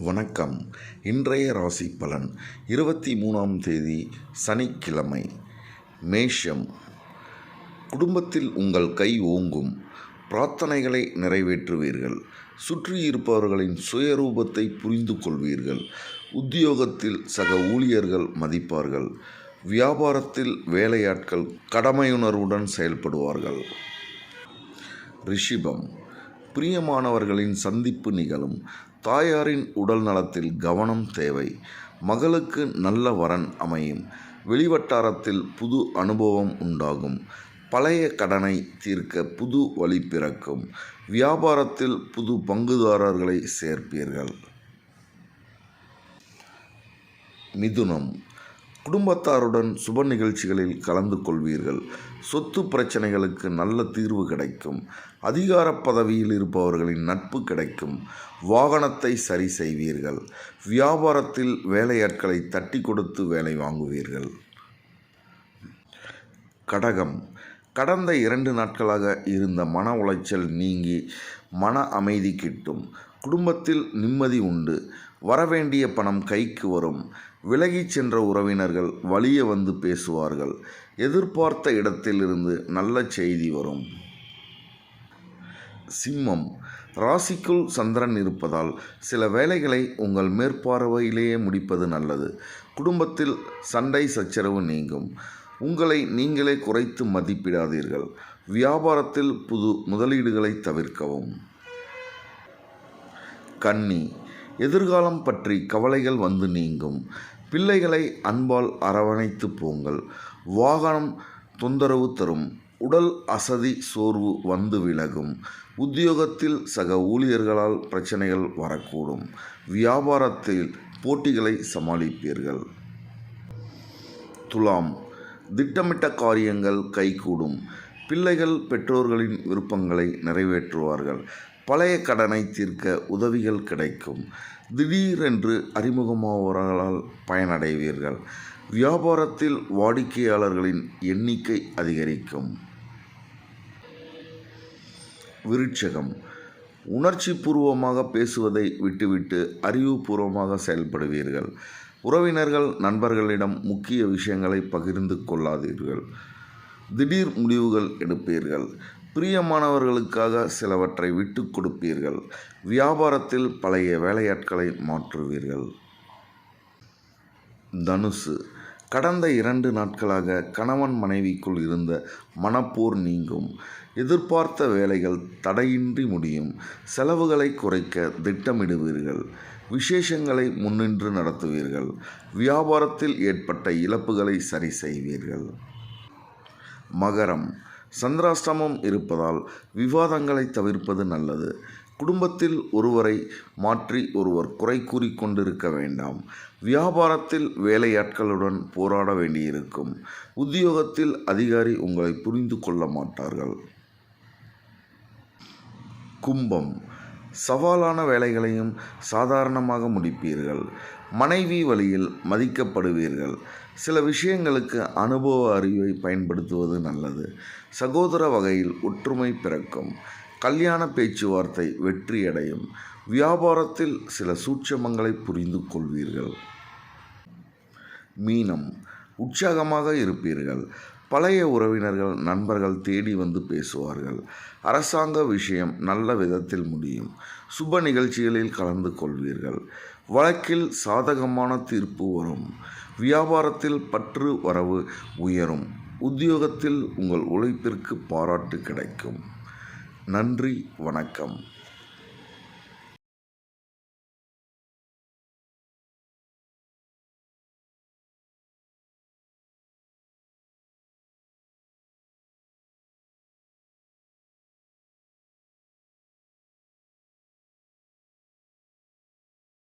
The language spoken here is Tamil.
வணக்கம். இன்றைய ராசி பலன் இருபத்தி மூணாம் தேதி சனிக்கிழமை. மேஷம். குடும்பத்தில் உங்கள் கை ஓங்கும். பிரார்த்தனைகளை நிறைவேற்றுவீர்கள். சுற்றியிருப்பவர்களின் சுயரூபத்தை புரிந்து கொள்வீர்கள். உத்தியோகத்தில் சக ஊழியர்கள் மதிப்பார்கள். வியாபாரத்தில் வேலையாட்கள் கடமையுணர்வுடன் செயல்படுவார்கள். ரிஷிபம். பிரியமானவர்களின் சந்திப்பு நிகழும். தாயாரின் உடல் நலத்தில் கவனம் தேவை. மகளுக்கு நல்ல வரன் அமையும். வெளிவட்டாரத்தில் புது அனுபவம் உண்டாகும். பழைய கடனை தீர்க்க புது வழி பிறக்கும். வியாபாரத்தில் புது பங்குதாரர்களை சேர்ப்பீர்கள். மிதுனம். குடும்பத்தாருடன் சுப நிகழ்ச்சிகளில் கலந்து கொள்வீர்கள். சொத்து பிரச்சனைகளுக்கு நல்ல தீர்வு கிடைக்கும். அதிகார பதவியில் இருப்பவர்களின் நட்பு கிடைக்கும். வாகனத்தை சரி செய்வீர்கள். வியாபாரத்தில் வேலையாட்களை தட்டி கொடுத்து வேலை வாங்குவீர்கள். கடகம். கடந்த இரண்டு நாட்களாக இருந்த மன உளைச்சல் நீங்கி மன அமைதி கிட்டும். குடும்பத்தில் நிம்மதி உண்டு. வரவேண்டிய பணம் கைக்கு வரும். விலகிச் சென்ற உறவினர்கள் வழிய வந்து பேசுவார்கள். எதிர்பார்த்த இடத்திலிருந்து நல்ல செய்தி வரும். சிம்மம். ராசிக்குள் சந்திரன் இருப்பதால் சில வேலைகளை உங்கள் மேற்பார்வையிலேயே முடிப்பது நல்லது. குடும்பத்தில் சண்டை சச்சரவு நீங்கும். உங்களை நீங்களே குறைத்து மதிப்பிடாதீர்கள். வியாபாரத்தில் புது முதலீடுகளை தவிர்க்கவும். கன்னி எதிர்காலம் பற்றி கவலைகள் வந்து நீங்கும். பிள்ளைகளை அன்பால் அரவணைத்து போங்கள். வாகனம் தொந்தரவு தரும். உடல் அசதி சோர்வு வந்து விலகும். உத்தியோகத்தில் சக ஊழியர்களால் பிரச்சனைகள் வரக்கூடும். வியாபாரத்தில் போட்டிகளை சமாளிப்பீர்கள். துலாம் திட்டமிட்ட காரியங்கள் கைகூடும். பிள்ளைகள் பெற்றோர்களின் விருப்பங்களை நிறைவேற்றுவார்கள். பழைய கடனை தீர்க்க உதவிகள் கிடைக்கும். திடீரென்று அறிமுகமாவர்களால் பயனடைவீர்கள். வியாபாரத்தில் வாடிக்கையாளர்களின் எண்ணிக்கை அதிகரிக்கும். விருட்சகம். உணர்ச்சி பூர்வமாக பேசுவதை விட்டுவிட்டு அறிவுபூர்வமாக செயல்படுவீர்கள். உறவினர்கள் நண்பர்களிடம் முக்கிய விஷயங்களை பகிர்ந்து கொள்ளாதீர்கள். திடீர் முடிவுகள் எடுப்பீர்கள். பிரியமானவர்களுக்காக சிலவற்றை விட்டு கொடுப்பீர்கள். வியாபாரத்தில் பழைய வேலையாட்களை மாற்றுவீர்கள். தனுசு கடந்த இரண்டு நாட்களாக கணவன் மனைவிக்குள் இருந்த மனப்போர் நீங்கும். எதிர்பார்த்த வேலைகள் தடையின்றி முடியும். செலவுகளை குறைக்க திட்டமிடுவீர்கள். விசேஷங்களை முன்னின்று நடத்துவீர்கள். வியாபாரத்தில் ஏற்பட்ட இழப்புகளை சரி செய்வீர்கள். மகரம். சந்திராஷ்டமம் இருப்பதால் விவாதங்களை தவிர்ப்பது நல்லது. குடும்பத்தில் ஒருவரை மாற்றி ஒருவர் குறை கூறி கொண்டிருக்க வேண்டாம். வியாபாரத்தில் வேலையாட்களுடன் போராட வேண்டியிருக்கும். உத்தியோகத்தில் அதிகாரி உங்களை புரிந்து கொள்ள மாட்டார்கள். கும்பம். சவாலான வேலைகளையும் சாதாரணமாக முடிப்பீர்கள். மனைவி வழியில் மதிக்கப்படுவீர்கள். சில விஷயங்களுக்கு அனுபவ அறிவை பயன்படுத்துவது நல்லது. சகோதர வகையில் ஒற்றுமை பிறக்கும். கல்யாண பேச்சுவார்த்தை வெற்றியடையும். வியாபாரத்தில் சில சூட்சமங்களை புரிந்து கொள்வீர்கள். மீனம். உற்சாகமாக இருப்பீர்கள். பழைய உறவினர்கள் நண்பர்கள் தேடி வந்து பேசுவார்கள். அரசாங்க விஷயம் நல்ல விதத்தில் முடியும். சுப நிகழ்ச்சிகளில் கலந்து கொள்வீர்கள். வழக்கில் சாதகமான தீர்ப்பு வரும். வியாபாரத்தில் பற்று வரவு உயரும். உத்தியோகத்தில் உங்கள் உழைப்பிற்கு பாராட்டு கிடைக்கும். நன்றி வணக்கம்.